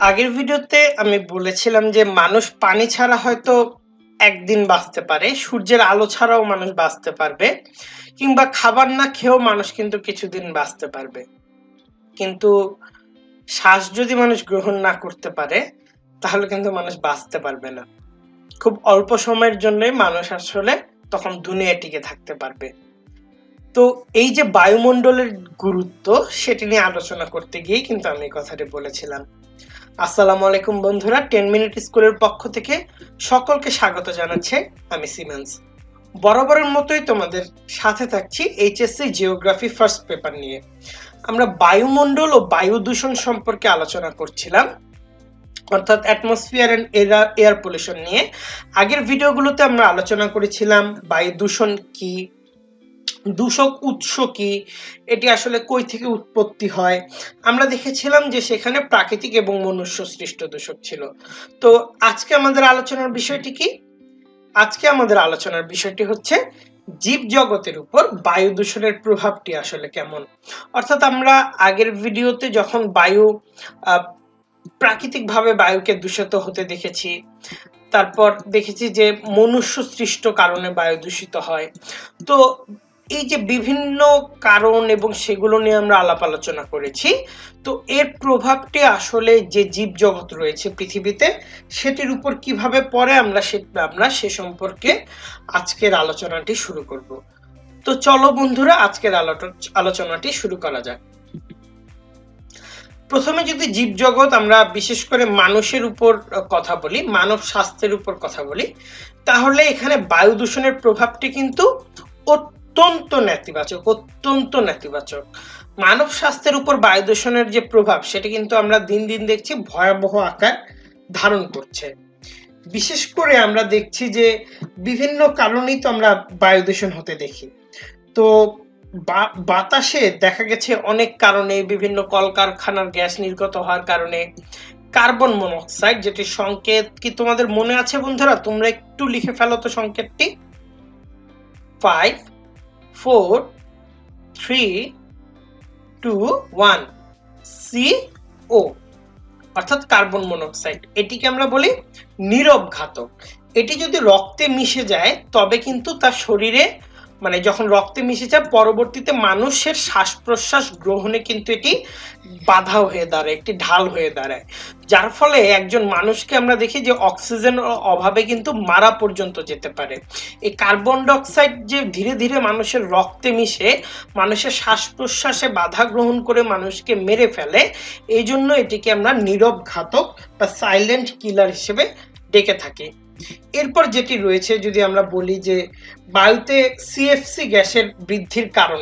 আগের ভিডিওতে আমি বলেছিলাম যে মানুষ পানি ছাড়া হয়তো একদিন বাঁচতে পারে, সূর্যের আলো ছাড়াও মানুষ বাঁচতে পারবে, কিংবা খাবার না খেয়েও মানুষ কিন্তু কিছুদিন বাঁচতে পারবে। কিন্তু শ্বাস যদি মানুষ গ্রহণ না করতে পারে, তাহলে কিন্তু মানুষ বাঁচতে পারবে না। খুব অল্প সময়ের জন্যই মানুষ আসলে তখন দুনিয়া টিকে থাকতে পারবে। তো এই যে বায়ুমণ্ডলের গুরুত্ব, সেটি নিয়ে আলোচনা করতে গিয়ে কিন্তু আমি কথাটি বলেছিলাম। আসসালামু আলাইকুম বন্ধুরা, টেন মিনিট স্কুলের পক্ষ থেকে সকলকে স্বাগত জানাচ্ছে আমি সিমেন্স। বরাবরের মতোই তোমাদের সাথে থাকছি এইচএসসি জিওগ্রাফি ফার্স্ট পেপার নিয়ে। আমরা বায়ুমণ্ডল ও বায়ু দূষণ সম্পর্কে আলোচনা করছিলাম, অর্থাৎ atmosphere and air air pollution নিয়ে। আগের ভিডিওগুলোতে আমরা আলোচনা করেছিলাম বায়ু দূষণ কি দূষক উৎস কি? এটি আসলে কই থেকে উৎপত্তি হয়? আমরা দেখেছিলাম যে সেখানে প্রাকৃতিক এবং মনুষ্য সৃষ্ট দূষক ছিল। তো আজকে আমাদের আলোচনার বিষয়টি কি? আজকে আমাদের আলোচনার বিষয়টি হচ্ছে জীব জগতের উপর বায়ু দূষণের প্রভাবটি আসলে কেমন? অর্থাৎ আমরা আগের ভিডিওতে যখন বায়ু প্রাকৃতিকভাবে বায়ুকে দূষিত হতে দেখেছি, তারপর দেখেছি যে মনুষ্য সৃষ্ট কারণে বায়ু দূষিত হয়। তো এই যে বিভিন্ন কারণ এবং সেগুলো নিয়ে আমরা আলাপ আলোচনা করেছি, তো এর প্রভাবটি আসলে যে জীব জগৎ রয়েছে পৃথিবীতে, সেটির উপর কীভাবে পড়ে আমরা সে আমরা সে সম্পর্কে আজকের আলোচনাটি শুরু করব। তো চলো বন্ধুরা, আজকের আলোচনাটি শুরু করা যাক। প্রথমে যদি জীবজগৎ আমরা বিশেষ করে মানুষের উপর কথা বলি, মানব স্বাস্থ্যের উপর কথা বলি, তাহলে এখানে বায়ু দূষণের প্রভাবটি কিন্তু অত্যন্ত নেতিবাচক অত্যন্ত নেতিবাচক। মানব স্বাস্থ্যের উপর বায়ু দূষণের যে প্রভাব, সেটা কিন্তু আমরা দিন দিন দেখছি ভয়াবহ আকার ধারণ করছে। বিশেষ করে আমরা দেখছি যে বিভিন্ন কারণেই তো আমরা বায়ু দূষণ হতে দেখি। তো বাতাসে দেখা গেছে অনেক কারণে, বিভিন্ন কলকারখানার গ্যাস নির্গত হওয়ার কারণে, কার্বন মনোক্সাইড, যেটি সংকেত কি তোমাদের মনে আছে বন্ধুরা? তোমরা একটু লিখে ফেলো তো সংকেতটি। Five four three two one C O অর্থাৎ কার্বন মনোক্সাইড। এটিকে আমরা বলি নীরব ঘাতক। এটি যদি রক্তে মিশে যায়, তবে কিন্তু তার শরীরে মানে যখন রক্তে মিশে যায়, পরবর্তীতে মানুষের শ্বাস প্রশ্বাস গ্রহণে কিন্তু এটি বাধা হয়ে দাঁড়ায়, একটি ঢাল হয়ে দাঁড়ায়। যার ফলে একজন মানুষকে আমরা দেখি যে অক্সিজেন অভাবে কিন্তু মারা পর্যন্ত যেতে পারে। এই কার্বন ডাইঅক্সাইড যে ধীরে ধীরে মানুষের রক্তে মিশে, মানুষের শ্বাস প্রশ্বাসে বাধা গ্রহণ করে মানুষকে মেরে ফেলে, এই জন্য এটিকে আমরা নীরব ঘাতক বা সাইলেন্ট কিলার হিসেবে ডেকে থাকি। এরপর যেটি রয়েছে, যদি আমরা বলি যে বায়ুতে সিএফসি গ্যাসের বৃদ্ধির কারণ,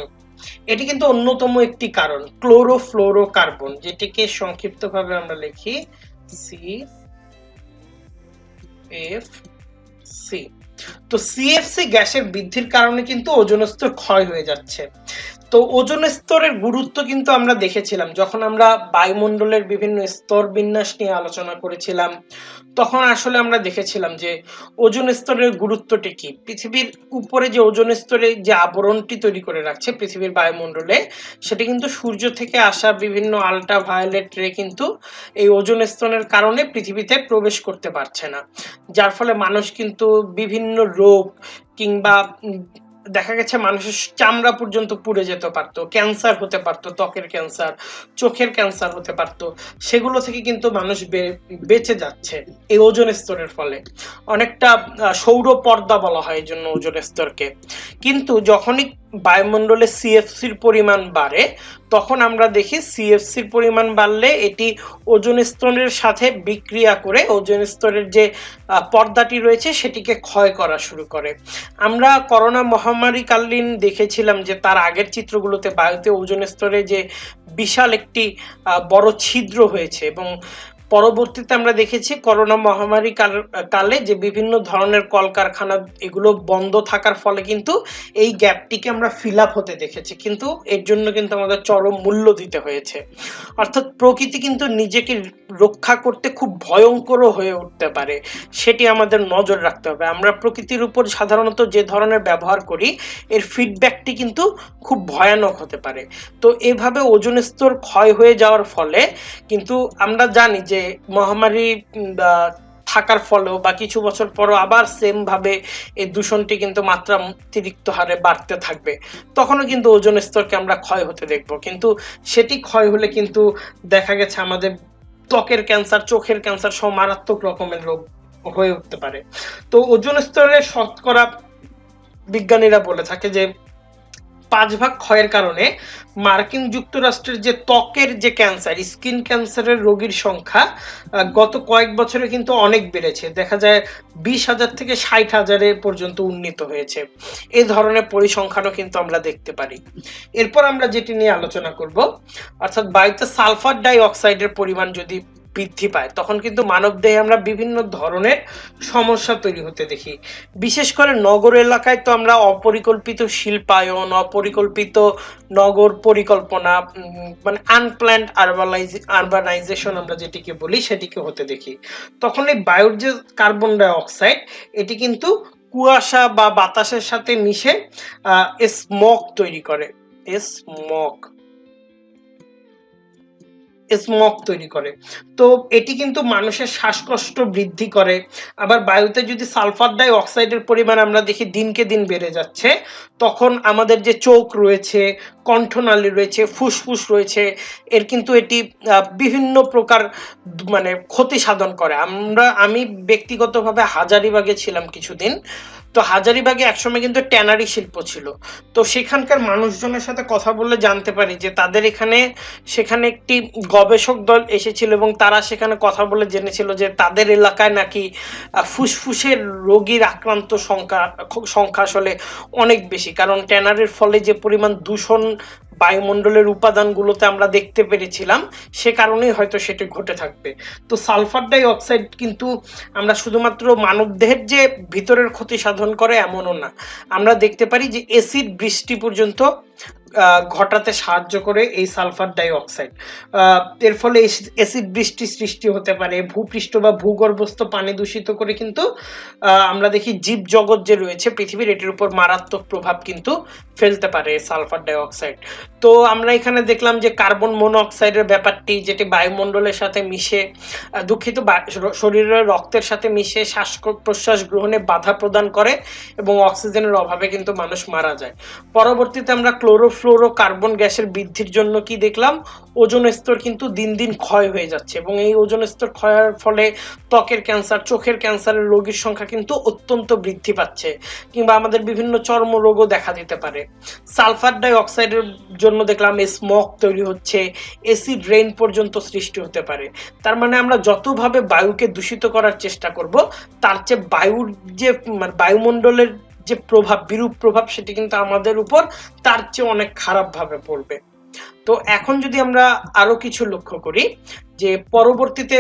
এটি কিন্তু অন্যতম একটি কারণ ক্লোরোফ্লোরো কার্বন যেটিকে সংক্ষিপ্তভাবে আমরা লিখি সি এফ সি তো সিএফসি গ্যাসের বৃদ্ধির কারণে কিন্তু ওজন স্তর ক্ষয় হয়ে যাচ্ছে। তো ওজন স্তরের গুরুত্ব কিন্তু আমরা দেখেছিলাম। যখন আমরা বায়ুমণ্ডলের বিভিন্ন স্তর বিন্যাস নিয়ে আলোচনা করেছিলাম, তখন আসলে আমরা দেখেছিলাম যে ওজন স্তরের গুরুত্বটি কি। পৃথিবীর উপরে যে ওজন স্তরে যে আবরণটি তৈরি করে রাখছে পৃথিবীর বায়ুমণ্ডলে, সেটি কিন্তু সূর্য থেকে আসা বিভিন্ন আলট্রা ভায়োলেট রে কিন্তু এই ওজন স্তরের কারণে পৃথিবীতে প্রবেশ করতে পারছে না। যার ফলে মানুষ কিন্তু বিভিন্ন রোগ কিংবা দেখা গেছে মানুষের চামড়া পর্যন্ত পুড়ে যেতে পারতো ক্যান্সার হতে পারতো, ত্বকের ক্যান্সার চোখের ক্যান্সার হতে পারতো, সেগুলো থেকে কিন্তু মানুষ বেঁচে যাচ্ছে এই ওজন স্তরের ফলে। অনেকটা সৌর পর্দা বলা হয় এই জন্য ওজন স্তরকে। কিন্তু যখনই বায়ুমণ্ডলে সিএফসির পরিমাণ বাড়ে, তখন আমরা দেখি সিএফসির পরিমাণ বাড়লে এটি ওজন স্তরের সাথে বিক্রিয়া করে, ওজন স্তরের যে পর্দাটি রয়েছে সেটিকে ক্ষয় করা শুরু করে। আমরা করোনা মহামারীকালীন দেখেছিলাম যে তার আগের চিত্রগুলোতে বায়ুতে ওজন স্তরে যে বিশাল একটি বড় ছিদ্র হয়েছে এবং পরবর্তীতে আমরা দেখেছি করোনা মহামারী কালে যে বিভিন্ন ধরনের কলকারখানা এগুলো বন্ধ থাকার ফলে কিন্তু এই গ্যাপটিকে আমরা ফিল আপ হতে দেখেছি। কিন্তু এর জন্য কিন্তু আমাদের চরম মূল্য দিতে হয়েছে। অর্থাৎ প্রকৃতি কিন্তু নিজেকে রক্ষা করতে খুব ভয়ঙ্করও হয়ে উঠতে পারে। সেটি আমাদের নজর রাখতে হবে। আমরা প্রকৃতির উপর সাধারণত যে ধরনের ব্যবহার করি, এর ফিডব্যাকটি কিন্তু খুব ভয়ানক হতে পারে। তো এভাবে ওজন স্তর ক্ষয় হয়ে যাওয়ার ফলে কিন্তু আমরা জানি যে মহামারী থাকার ফলেও বা কিছু বছর পরও আবার সেম ভাবে এই দূষণটি কিন্তু মাত্রা অতিরিক্ত হারে বাড়তে থাকবে। তখনও কিন্তু ওজন স্তরকে আমরা ক্ষয় হতে দেখব। কিন্তু সেটি ক্ষয় হলে কিন্তু দেখা গেছে আমাদের ত্বকের ক্যান্সার, চোখের ক্যান্সার সহ মারাত্মক রকমের রোগ হয়ে উঠতে পারে। তো ওজন স্তরের শতকরা বিজ্ঞানীরা বলে থাকে যে পাঁচ ভাগ ক্ষয়ের কারণে মার্কিন যুক্তরাষ্ট্রের যে ত্বকের যে ক্যান্সার, স্কিন ক্যান্সারের রোগীর সংখ্যা গত কয়েক বছরে কিন্তু অনেক বেড়েছে। দেখা যায় বিশ হাজার থেকে ষাট হাজারে পর্যন্ত উন্নীত হয়েছে। এ ধরনের পরিসংখ্যানও কিন্তু আমরা দেখতে পারি। এরপর আমরা যেটি নিয়ে আলোচনা করব, অর্থাৎ বায়ুতে সালফার ডাই অক্সাইডের পরিমাণ যদি বৃদ্ধি পায়। তখন কিন্তু মানবদেহে আমরা বিভিন্ন ধরনের সমস্যা তৈরি হতে দেখি। বিশেষ করে নগর এলাকায় তো আমরা অপরিকল্পিত শিল্পায়ন, অপরিকল্পিত নগর পরিকল্পনা মানে আনপ্ল্যান্ড আরবানাইজ আরবানাইজেশন আমরা যেটিকে বলি সেটিকে হতে দেখি। তখন এই বায়ুর যে কার্বন ডাই অক্সাইড এটি কিন্তু কুয়াশা বা বাতাসের সাথে মিশে স্মক তৈরি করে। স্মক স্মক তৈরি করে। তো এটি কিন্তু মানুষের শ্বাসকষ্ট বৃদ্ধি করে। আবার বায়ুতে যদি সালফার ডাই অক্সাইডের পরিমাণ আমরা দেখি দিনকে দিন বেড়ে যাচ্ছে, তখন আমাদের যে চোখ রয়েছে, কণ্ঠনালী রয়েছে, ফুসফুস রয়েছে, এর কিন্তু এটি বিভিন্ন প্রকার মানে ক্ষতি সাধন করে। আমরা, আমি ব্যক্তিগতভাবে হাজারিবাগে ছিলাম কিছুদিন। তো হাজারিবাগে একসময় কিন্তু ট্যানারি শিল্প ছিল। তো সেখানকার মানুষজনের সাথে কথা বললে জানতে পারি যে তাদের এখানে, সেখানে একটি গবেষক দল এসেছিল এবং তারা সেখানে কথা বলে জেনেছিল যে তাদের এলাকায় নাকি ফুসফুসের রোগীর আক্রান্ত সংখ্যা সংখ্যা আসলে অনেক বেশি। কারণ ট্যানারের ফলে যে পরিমাণ দূষণ বায়ুমণ্ডলের উপাদানগুলোতে আমরা দেখতে পেরেছিলাম, সে কারণেই হয়তো সেটি ঘটে থাকবে। তো সালফার ডাই অক্সাইড কিন্তু আমরা শুধুমাত্র মানবদেহের যে ভিতরের ক্ষতি সাধন করে এমনও না। আমরা দেখতে পারি যে এসিড বৃষ্টি পর্যন্ত ঘটাতে সাহায্য করে এই সালফার ডাই অক্সাইড এর ফলে অ্যাসিড বৃষ্টি সৃষ্টি হতে পারে, ভূপৃষ্ঠ বা ভূগর্ভস্থ পানি দূষিত করে কিন্তু আমরা দেখি জীব জগৎ যে রয়েছে পৃথিবীর, এটির উপর মারাত্মক প্রভাব কিন্তু ফেলতে পারে সালফার ডাইঅক্সাইড। তো আমরা এখানে দেখলাম যে কার্বন মনোঅক্সাইডের ব্যাপারটি, যেটি বায়ুমণ্ডলের সাথে মিশে দুঃখিত শরীরের রক্তের সাথে মিশে শ্বাস প্রশ্বাস গ্রহণে বাধা প্রদান করে এবং অক্সিজেনের অভাবে কিন্তু মানুষ মারা যায়। পরবর্তীতে আমরা ক্লোরোফ্লোরো কার্বন গ্যাসের বৃদ্ধির জন্য কি দেখলাম? ওজন স্তর কিন্তু দিন দিন ক্ষয় হয়ে যাচ্ছে এবং এই ওজন স্তর ক্ষয়ের ফলে ত্বকের ক্যান্সার, চোখের ক্যান্সারের রোগীর সংখ্যা কিন্তু অত্যন্ত বৃদ্ধি পাচ্ছে কিংবা আমাদের বিভিন্ন চর্ম রোগও দেখা দিতে পারে। সালফার ডাই অক্সাইডের জন্য দেখলাম স্মক তৈরি হচ্ছে এসিড রেইন পর্যন্ত সৃষ্টি হতে পারে। তার মানে আমরা যতভাবে বায়ুকে দূষিত করার চেষ্টা করব, তার চেয়ে বায়ুর যে মানে বায়ুমণ্ডলের যে প্রভাব, বিরূপ প্রভাব সেটি কিন্তু আমাদের উপর তার চেয়ে অনেক খারাপ ভাবে পড়বে। তো এখন যদি আমরা আরও কিছু লক্ষ্য করি, যে পরবর্তীতে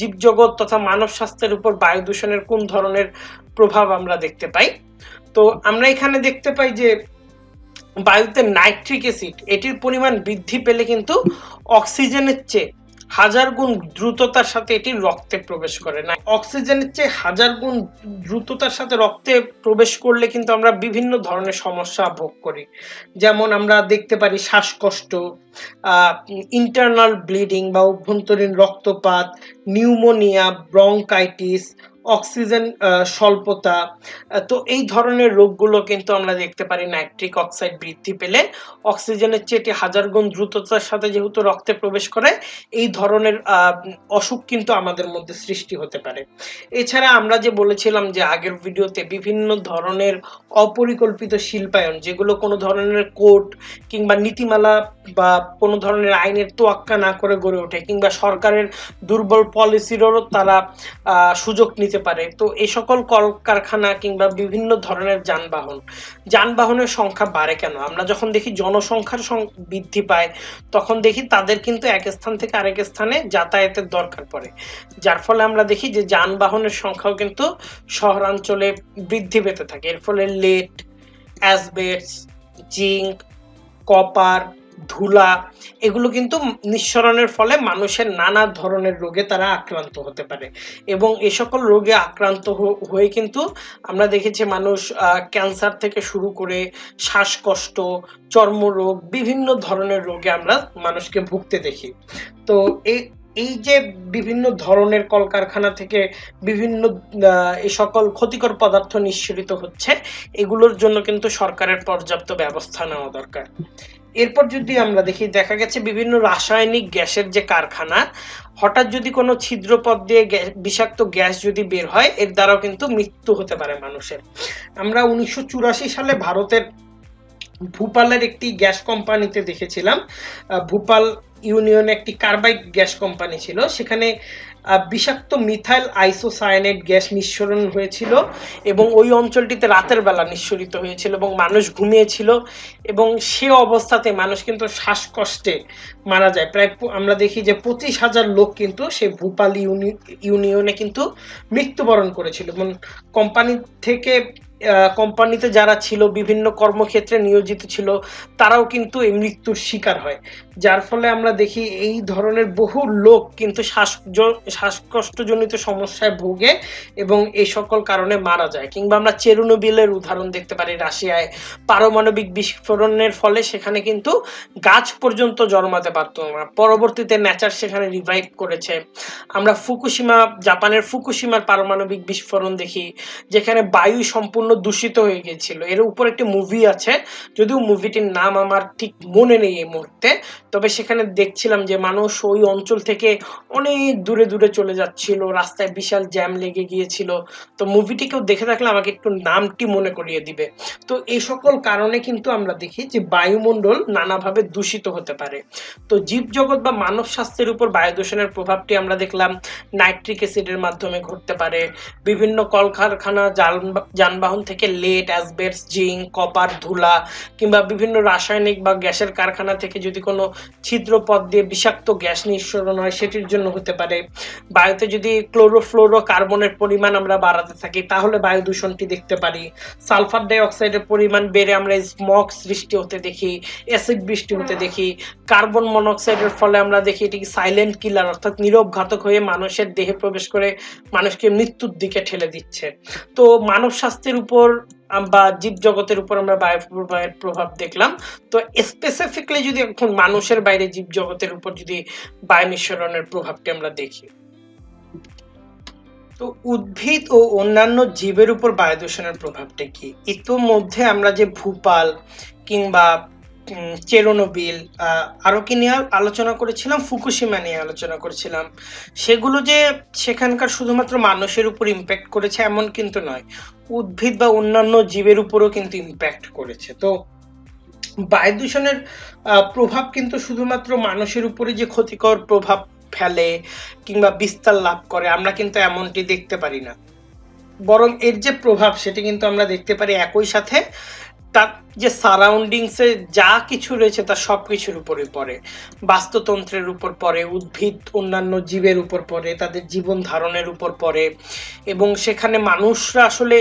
জীবজগৎ তথা মানব স্বাস্থ্যের উপর বায়ু দূষণের কোন ধরনের প্রভাব আমরা দেখতে পাই? তো আমরা এখানে দেখতে পাই যে বায়ুতে নাইট্রিক অ্যাসিড, এটির পরিমাণ বৃদ্ধি পেলে কিন্তু অক্সিজেনের চেয়ে হাজার গুণ দ্রুততার সাথে এটি রক্তে প্রবেশ করে। না, অক্সিজেনের চেয়ে হাজার গুণ দ্রুততার সাথে রক্তে প্রবেশ করলে কিন্তু আমরা বিভিন্ন ধরনের সমস্যা ভোগ করি। যেমন আমরা দেখতে পারি শ্বাসকষ্ট ইন্টারনাল ব্লিডিং বা অভ্যন্তরীণ রক্তপাত নিউমোনিয়া ব্রঙ্কাইটিস অক্সিজেন স্বল্পতা তো এই ধরনের রোগগুলো কিন্তু আমরা দেখতে পারি নাইট্রিক অক্সাইড বৃদ্ধি পেলে। অক্সিজেনের চেয়ে এটি হাজার গুণ দ্রুততার সাথে যেহেতু রক্তে প্রবেশ করে, এই ধরনের অসুখ কিন্তু আমাদের মধ্যে সৃষ্টি হতে পারে। এছাড়া আমরা যে বলেছিলাম যে আগের ভিডিওতে বিভিন্ন ধরনের অপরিকল্পিত শিল্পায়ন, যেগুলো কোনো ধরনের কোর্ট কিংবা নীতিমালা বা কোনো ধরনের আইনের তোয়াক্কা না করে গড়ে ওঠে, কিংবা সরকারের দুর্বল পলিসিরও তারা সুযোগ নিতে পারে। তো এই সকল কলকারখানা কিংবা বিভিন্ন ধরনের যানবাহন, যানবাহনের সংখ্যা বাড়ে কেন? আমরা যখন দেখি জনসংখ্যার বৃদ্ধি পায়, তখন দেখি তাদের কিন্তু এক স্থান থেকে আরেক স্থানে যাতায়াতের দরকার পড়ে। যার ফলে আমরা দেখি যে যানবাহনের সংখ্যাও কিন্তু শহরাঞ্চলে বৃদ্ধি পেতে থাকে। এর ফলে লেট অ্যাসবেটস জিঙ্ক, কপার ধুলা, এগুলো কিন্তু নিঃসরণের ফলে মানুষের নানা ধরনের রোগে তারা আক্রান্ত হতে পারে। এবং এ সকল রোগে আক্রান্ত হয়ে কিন্তু আমরা দেখেছি মানুষ ক্যান্সার থেকে শুরু করে শ্বাসকষ্ট, চর্মরোগ, বিভিন্ন ধরনের রোগে আমরা মানুষকে ভুগতে দেখি। তো এই এই যে বিভিন্ন ধরনের কলকারখানা থেকে বিভিন্ন এই সকল ক্ষতিকর পদার্থ নিঃসৃত হচ্ছে, এগুলোর জন্য কিন্তু সরকারের পর্যাপ্ত ব্যবস্থা নেওয়া দরকার। এরপর যদি আমরা দেখি, দেখা গেছে বিভিন্ন রাসায়নিক গ্যাসের যে কারখানা, হঠাৎ যদি কোনো ছিদ্রপথ দিয়ে বিষাক্ত গ্যাস যদি বের হয়, এর দ্বারাও কিন্তু মৃত্যু হতে পারে মানুষের। আমরা উনিশশো চুরাশি সালে ভারতের ভূপালের একটি গ্যাস কোম্পানিতে দেখেছিলাম। ভূপাল ইউনিয়নে একটি কার্বাইড গ্যাস কোম্পানি ছিল। সেখানে বিষাক্ত মিথাইল আইসোসায়ানেট গ্যাস নিঃসরণ হয়েছিল এবং ওই অঞ্চলটিতে রাতের বেলা নিঃসরিত হয়েছিল এবং মানুষ ঘুমিয়েছিল এবং সে অবস্থাতে মানুষ কিন্তু শ্বাসকষ্টে মারা যায়। প্রায় আমরা দেখি যে পঁচিশ হাজার লোক কিন্তু সে ভূপাল ইউনি- ইউনিয়নে কিন্তু মৃত্যুবরণ করেছিল এবং কোম্পানি থেকে কোম্পানিতে যারা ছিল, বিভিন্ন কর্মক্ষেত্রে নিয়োজিত ছিল, তারাও কিন্তু এই মৃত্যুর শিকার হয়। যার ফলে আমরা দেখি এই ধরনের বহু লোক কিন্তু শ্বাস শ্বাসকষ্টজনিত সমস্যায় ভোগে এবং এই সকল কারণে মারা যায়। কিংবা আমরা চেরুনোবিলের উদাহরণ দেখতে পারি রাশিয়ায়। পারমাণবিক বিস্ফোরণের ফলে সেখানে কিন্তু গাছ পর্যন্ত জন্মাতে পারতো। না পরবর্তীতে নেচার সেখানে রিভাইভ করেছে। আমরা ফুকুসীমা জাপানের ফুকুসীমার পারমাণবিক বিস্ফোরণ দেখি, যেখানে বায়ু সম্পূর্ণ দূষিত হয়ে গেছিল এর উপর একটি মুভি আছে, যদিও মুভিটির নাম আমার ঠিক মনে নেই এই মুহূর্তে। তবে সেখানে দেখছিলাম যে মানুষ ওই অঞ্চল থেকে অনেক দূরে দূরে চলে যাচ্ছিল, রাস্তায় বিশাল জ্যাম লেগে গিয়েছিল। তো মুভিটি কেউ দেখে থাকলে আমাকে একটু নামটি মনে করিয়ে দিবে। তো এই সকল কারণে কিন্তু আমরা দেখি যে বায়ুমণ্ডল নানাভাবে দূষিত হতে পারে। তো জীবজগৎ বা মানব স্বাস্থ্যের উপর বায়ু দূষণের প্রভাবটি আমরা দেখলাম, নাইট্রিক অ্যাসিডের মাধ্যমে ঘটতে পারে। বিভিন্ন কলকারখানা যান- যানবাহন থেকে লেড অ্যাসবেস্টস জিঙ্ক, কপার, ধুলা কিংবা বিভিন্ন রাসায়নিক বা গ্যাসের কারখানা থেকে যদি কোনো ছিদ্রপথ দিয়ে বিষাক্ত গ্যাস নিঃসরণ হয় সেটির জন্য হতে পারে। বায়ুতে যদি ক্লোরোফ্লোরো কার্বনের পরিমাণ আমরা বাড়াতে থাকি তাহলে বায়ু দূষণটি দেখতে পারি। সালফার ডাই অক্সাইডের পরিমাণ বেড়ে আমরা স্মগ সৃষ্টি হতে দেখি অ্যাসিড বৃষ্টি হতে দেখি। কার্বন মনোক্সাইডের ফলে আমরা দেখি এটি সাইলেন্ট কিলার অর্থাৎ নীরব ঘাতক হয়ে মানুষের দেহে প্রবেশ করে মানুষকে মৃত্যুর দিকে ঠেলে দিচ্ছে। তো মানব স্বাস্থ্যের উপর বা জীব জগতের উপর আমরা বায়ুপ্রবাহের প্রভাব দেখলাম। তো স্পেসিফিকলি যদি এখন মানুষের বাইরে জীব জগতের উপর যদি বায়ু নিঃসরণের প্রভাবটি আমরা দেখি। তো উদ্ভিদ ও অন্যান্য জীবের উপর বায়ু দূষণের প্রভাবটা কি? ইতোমধ্যে আমরা যে ভূপাল কিংবা চেরোনোবিল আহ, আরও কি নিয়ে আলোচনা করেছিলাম? ফুকুশিমা নিয়ে আলোচনা করেছিলাম। সেগুলো যে সেখানকার শুধুমাত্র মানুষের উপর ইম্প্যাক্ট করেছে এমন কিন্তু নয় উদ্ভিদ বা অন্যান্য জীবের উপরও কিন্তু ইম্প্যাক্ট করেছে। তো বায়ু দূষণের প্রভাব কিন্তু শুধুমাত্র মানুষের উপরে যে ক্ষতিকর প্রভাব ফেলে কিংবা বিস্তার লাভ করে আমরা কিন্তু এমনটি দেখতে পারি না। বরং এর যে প্রভাব সেটি কিন্তু আমরা দেখতে পারি একই সাথে তার যে সারাউন্ডিংসে যা কিছু রয়েছে তার সব কিছুর উপরে পড়ে। বাস্তুতন্ত্রের উপর পড়ে, উদ্ভিদ, অন্যান্য জীবের উপর পড়ে, তাদের জীবন ধারণের উপর পড়ে এবং সেখানে মানুষরা আসলে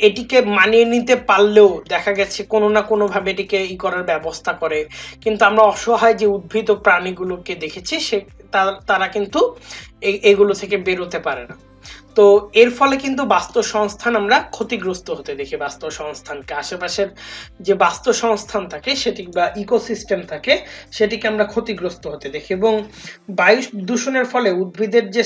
এটিকে মানিয়ে নিতে পারলেও দেখা গেছে কোনো না কোনোভাবে এটিকে ই করার ব্যবস্থা করে। কিন্তু আমরা অসহায় যে উদ্ভিদ ও প্রাণীগুলোকে দেখেছি সে তার- কিন্তু এগুলো থেকে বেরোতে পারে না। তো এর ফলে কিন্তু বাস্তু সংস্থান আমরা ক্ষতিগ্রস্ত হতে দেখি। বাস্তু সংস্থানকে আশেপাশের যে বাস্তু সংস্থান থাকে, সেটি বা ইকোসিস্টেম থাকে, সেটিকে আমরা ক্ষতিগ্রস্ত হতে দেখি। এবং বায়ু দূষণের ফলে উদ্ভিদের যে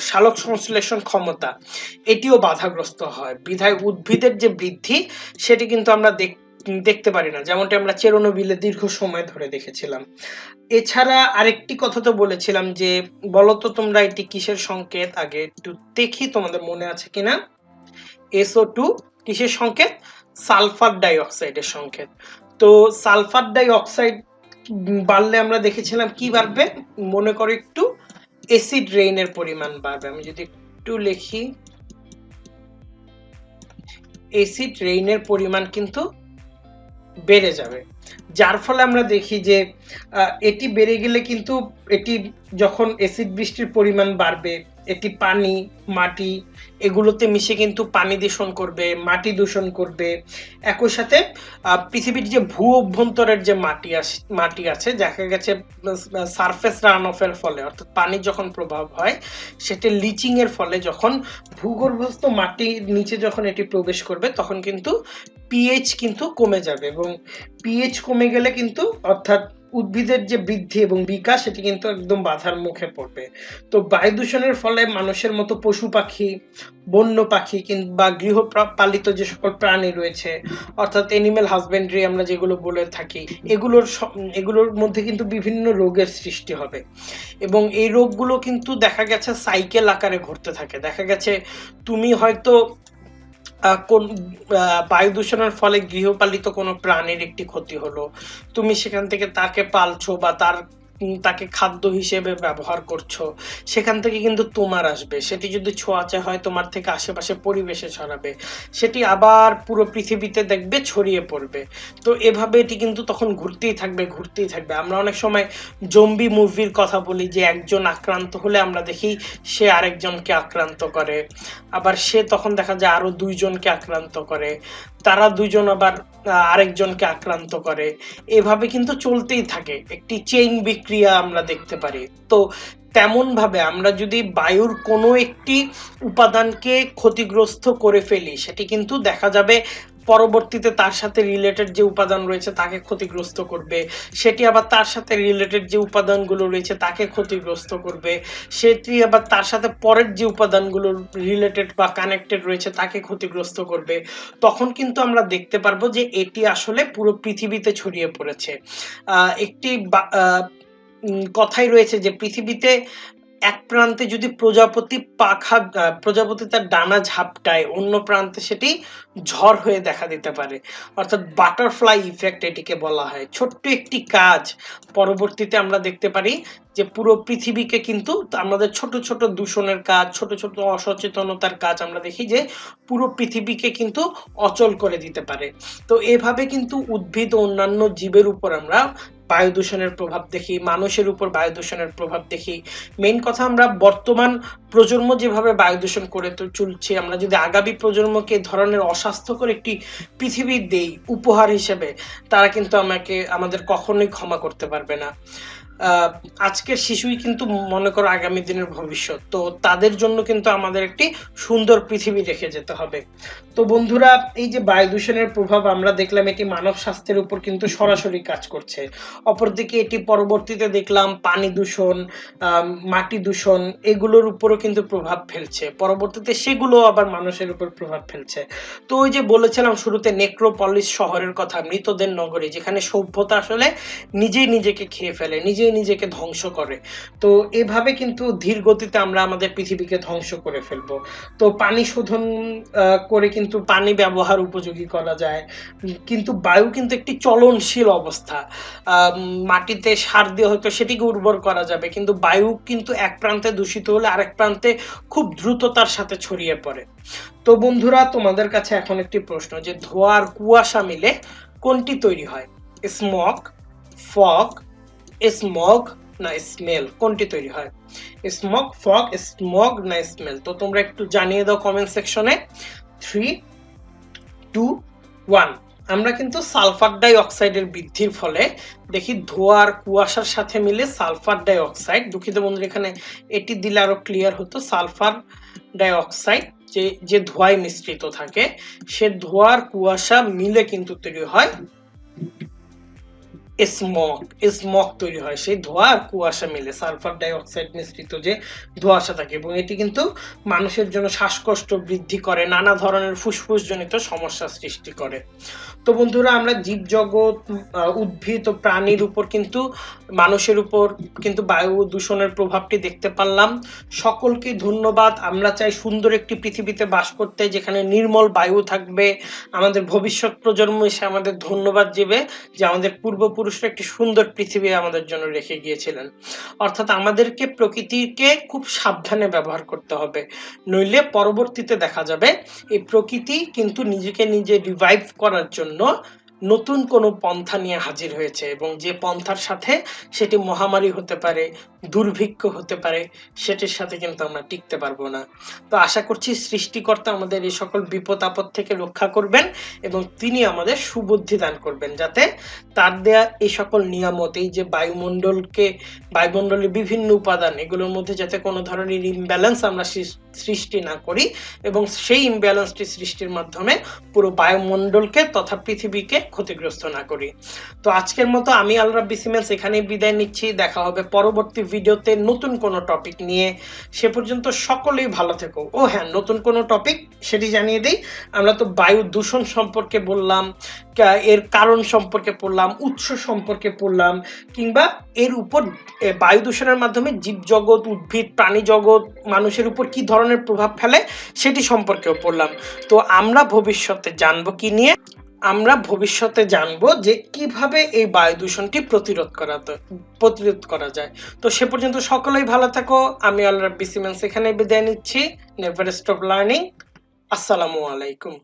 সালোক সংশ্লেষণ ক্ষমতা, এটিও বাধাগ্রস্ত হয়। বিধায় উদ্ভিদের যে বৃদ্ধি, সেটি কিন্তু আমরা দেখ- দেখতে পারি না। যেমনটি আমরা চেরোনোবিলে দীর্ঘ সময় ধরে দেখেছিলাম। এছাড়া আরেকটি কথা তো বলেছিলাম যে, বলতো তোমরা এটি কিসের সংকেত? আগে একটু দেখি তোমাদের মনে আছে কিনা। এসও টু, কিসের সংকেত? সালফার ডাই অক্সাইডের সংকেত। তো সালফার ডাই অক্সাইড বাড়লে আমরা দেখেছিলাম কি বাড়বে? মনে করো একটু, অ্যাসিড রেইনের পরিমাণ বাড়বে। আমি যদি একটু লিখি। অ্যাসিড রেইনের পরিমাণ কিন্তু বেড়ে যাবে। যার ফলে আমরা দেখি যে এটি বেড়ে গেলে কিন্তু এটি যখন অ্যাসিড বৃষ্টির পরিমাণ বাড়বে এটি পানি, মাটি, এগুলোতে মিশে কিন্তু পানি দূষণ করবে, মাটি দূষণ করবে। একই সাথে পৃথিবীর যে ভূ অভ্যন্তরের যে মাটি আছে মাটি আছে, দেখা গেছে সারফেস রান অফের ফলে, অর্থাৎ পানির যখন প্রভাব হয়, সেটি লিচিং এর ফলে যখন ভূগর্ভস্থ মাটির নিচে যখন এটি প্রবেশ করবে, তখন কিন্তু পিএইচ কিন্তু কমে যাবে এবং পিএইচ কমে গেলে কিন্তু, অর্থাৎ উদ্ভিদের যে বৃদ্ধি এবং বিকাশ, সেটি কিন্তু একদম বাধার মুখে পড়বে। তো বায়ু দূষণের ফলে মানুষের মতো পশু পাখি, বন্য পাখি কিংবা গৃহপালিত যে সকল প্রাণী রয়েছে, অর্থাৎ এনিম্যাল হাজবেন্ডারি আমরা যেগুলো বলে থাকি, এগুলোর এগুলোর মধ্যে কিন্তু বিভিন্ন রোগের সৃষ্টি হবে। এবং এই রোগগুলো কিন্তু দেখা গেছে সাইকেল আকারে ঘটতে থাকে। দেখা গেছে তুমি হয়তো কোন বায়ু দূষণের ফলে গৃহপালিত কোনো প্রাণীর একটি ক্ষতি হলো। তুমি সেখান থেকে তাকে পালছো বা তার তাকে খাদ্য হিসেবে ব্যবহার করছ, সেখান থেকে কিন্তু তোমার আসবে। সেটি যদি ছোঁয়াচে হয়, তোমার থেকে আশেপাশে পরিবেশে ছড়াবে। সেটি আবার পুরো পৃথিবীতে দেখবে ছড়িয়ে পড়বে। তো এভাবে এটি কিন্তু তখন ঘুরতেই থাকবে ঘুরতেই থাকবে। আমরা অনেক সময় জম্বি মুভির কথা বলি, যে একজন আক্রান্ত হলে আমরা দেখি সে আরেকজনকে আক্রান্ত করে। আবার সে তখন দেখা যায় আরও দুইজনকে আক্রান্ত করে। তারা দুইজন আবার আরেকজনকে আক্রান্ত করে। এভাবে কিন্তু চলতেই থাকে। একটি চেইন বিক্রিয়া আমরা দেখতে পারি। তো তেমনভাবে আমরা যদি বায়ুর কোনো একটি উপাদানকে ক্ষতিগ্রস্ত করে ফেলি, সেটি কিন্তু দেখা যাবে পরবর্তীতে তার সাথে রিলেটেড যে উপাদান রয়েছে তাকে ক্ষতিগ্রস্ত করবে, সেটি আবার তার সাথে রিলেটেড যে উপাদানগুলো রয়েছে তাকে ক্ষতিগ্রস্ত করবে, সেটি আবার তার সাথে পরের যে উপাদানগুলো রিলেটেড বা কানেক্টেড রয়েছে তাকে ক্ষতিগ্রস্ত করবে। তখন কিন্তু আমরা দেখতে পারব যে এটি আসলে পুরো পৃথিবীতে ছড়িয়ে পড়েছে। একটি কথাই রয়েছে যে পৃথিবীতে এক প্রান্তে যদি প্রজাপতি পাখা প্রজাপতি তার ডানা ঝাপটায়, অন্য প্রান্তে সেটি ঝড় হয়ে দেখা দিতে পারে। অর্থাৎ বাটারফ্লাই ইফেক্ট এটিকে বলা হয়। ছোট্ট একটি কাজ পরবর্তীতে আমরা দেখতে পারি যে পুরো পৃথিবীকে কিন্তু আমাদের ছোট ছোট দূষণের কাজ, ছোট ছোট অসচেতনতার কাজ আমরা দেখি যে পুরো পৃথিবীকে কিন্তু অচল করে দিতে পারে। তো এভাবে কিন্তু উদ্ভিদ ও অন্যান্য জীবের উপর আমরা বায়ু দূষণের প্রভাব দেখি, মানুষের উপর বায়ু দূষণের প্রভাব দেখি। মেন কথা আমরা বর্তমান প্রজন্ম যেভাবে বায়ু দূষণ করে তো চলছে, আমরা যদি আগামী প্রজন্মকে ধরনের অস্বাস্থ্যকর একটি পৃথিবী দেই, উপহার হিসেবে, তারা কিন্তু আমাকে, আমাদের কখনোই ক্ষমা করতে পারবে না। আজকের শিশুই কিন্তু মনে করো আগামী দিনের ভবিষ্যৎ। তো তাদের জন্য কিন্তু আমাদের একটি সুন্দর পৃথিবী রেখে যেতে হবে। তো বন্ধুরা, এই যে বায়ু দূষণের প্রভাব আমরা দেখলাম, এটি মানব স্বাস্থ্যের উপর কিন্তু সরাসরি কাজ করছে। অপরদিকে এটি পরবর্তীতে দেখলাম পানি দূষণ মাটি দূষণ, এগুলোর উপরও কিন্তু প্রভাব ফেলছে। পরবর্তীতে সেগুলো আবার মানুষের উপর প্রভাব ফেলছে। তো ওই যে বলেছিলাম শুরুতে, নেক্রোপলিস শহরের কথা, মৃতদের নগরী, যেখানে সভ্যতা আসলে নিজেই নিজেকে খেয়ে ফেলে, নিজে নিজেই নিজেকে ধ্বংস করে। তো এভাবে কিন্তু ধীর গতিতে আমরা আমাদের পৃথিবীকে ধ্বংস করে ফেলব। তো পানি শোধন করে কিন্তু পানি ব্যবহার উপযোগী করা যায়। কিন্তু বায়ু কিন্তু একটি চলনশীল অবস্থা। মাটিতে সার দিয়ে হয়তো সেটিকে উর্বর করা যাবে, কিন্তু বায়ু কিন্তু এক প্রান্তে দূষিত হলে আরেক প্রান্তে খুব দ্রুততার সাথে ছড়িয়ে পড়ে। তো বন্ধুরা, তোমাদের কাছে এখন একটি প্রশ্ন যে ধোয়ার কুয়াশা মিলে কোনটি তৈরি হয়? স্মক ফগ স্মগ না স্মেল কোনটি তৈরি হয়? স্মগ ফগ স্মগ না স্মেল তো তোমরা একটু জানিয়ে দাও কমেন্ট সেকশনে থ্রি টু ওয়ান আমরা কিন্তু সালফার ডাই অক্সাইডের বৃদ্ধির ফলে দেখি ধোয়ার কুয়াশার সাথে মিলে সালফার ডাই অক্সাইড দুঃখিত বন্ধুরা, এখানে এটি দিলে আরও ক্লিয়ার হতো, সালফার ডাই অক্সাইড যে যে ধোঁয়ায় মিশ্রিত থাকে, সে ধোয়ার কুয়াশা মিলে কিন্তু তৈরি হয় স্মক স্মক তৈরি হয়। সেই ধোঁয়া আর কুয়াশা মিলে, সালফার ডাইঅক্সাইড মিশ্রিত যে ধোঁয়াশা থাকে এবং এটি কিন্তু মানুষের জন্য শ্বাসকষ্ট বৃদ্ধি করে, নানা ধরনের ফুসফুসজনিত সমস্যা সৃষ্টি করে। তো বন্ধুরা, আমরা জীবজগৎ উদ্ভিদ ও প্রাণীর উপর কিন্তু, মানুষের উপর কিন্তু বায়ু দূষণের প্রভাবটি দেখতে পারলাম। সকলকে ধন্যবাদ। আমরা চাই সুন্দর একটি পৃথিবীতে বাস করতে, যেখানে নির্মল বায়ু থাকবে। আমাদের ভবিষ্যৎ প্রজন্ম এসে আমাদের ধন্যবাদ দেবে যে আমাদের পূর্বপুরুষরা একটি সুন্দর পৃথিবী আমাদের জন্য রেখে গিয়েছিলেন। অর্থাৎ আমাদেরকে প্রকৃতিকে খুব সাবধানে ব্যবহার করতে হবে। নইলে পরবর্তীতে দেখা যাবে, এই প্রকৃতি কিন্তু নিজেকে নিজে রিভাইভ করার জন্য নতুন কোনো পন্থা নিয়ে হাজির হয়েছে এবং যে পন্থার সাথে সেটি মহামারী হতে পারে, দুর্ভিক্ষ হতে পারে, সেটির সাথে কিন্তু আমরা টিকতে পারব না। তো আশা করছি সৃষ্টিকর্তা আমাদের এই সকল বিপদ আপদ থেকে রক্ষা করবেন এবং তিনি আমাদের সুবুদ্ধি দান করবেন যাতে তার দেয়া এই সকল নিয়ামত, এই যে বায়ুমণ্ডলকে, বায়ুমণ্ডলের বিভিন্ন উপাদান, এগুলোর মধ্যে যাতে কোনো ধরনের ইমব্যালেন্স আমরা সৃষ্টি না করি এবং সেই ইমব্যালেন্সটি সৃষ্টির মাধ্যমে পুরো বায়ুমণ্ডলকে তথা পৃথিবীকে ক্ষতিগ্রস্ত না করি। তো আজকের মতো আমি আল রাব্বি সিমেন্স এখানেই বিদায় নিচ্ছি। দেখা হবে পরবর্তী ভিডিওতে নতুন কোনো টপিক নিয়ে। সে পর্যন্ত সকলেই ভালো থেকো। ও হ্যাঁ নতুন কোনো টপিক সেটি জানিয়ে দিই। আমরা তো বায়ু দূষণ সম্পর্কে বললাম। এর কারণ সম্পর্কে পড়লাম, উৎস সম্পর্কে পড়লাম, কিংবা এর উপর বায়ু দূষণের মাধ্যমে জীবজগৎ উদ্ভিদ, প্রাণী জগৎ, মানুষের উপর কি ধরনের প্রভাব ফেলে সেটি সম্পর্কেও পড়লাম। তো আমরা ভবিষ্যতে জানব কি নিয়ে? আমরা ভবিষ্যতে জানব যে কীভাবে এই বায়ু দূষণটি প্রতিরোধ করা প্রতিরোধ করা যায়। তো সে পর্যন্ত সকলেই ভালো থাকো। আমি আল্লাহ বিসিমেন্স এখানে বিদায় নিচ্ছি। নেভার স্টপ লার্নিং আসসালামু আলাইকুম।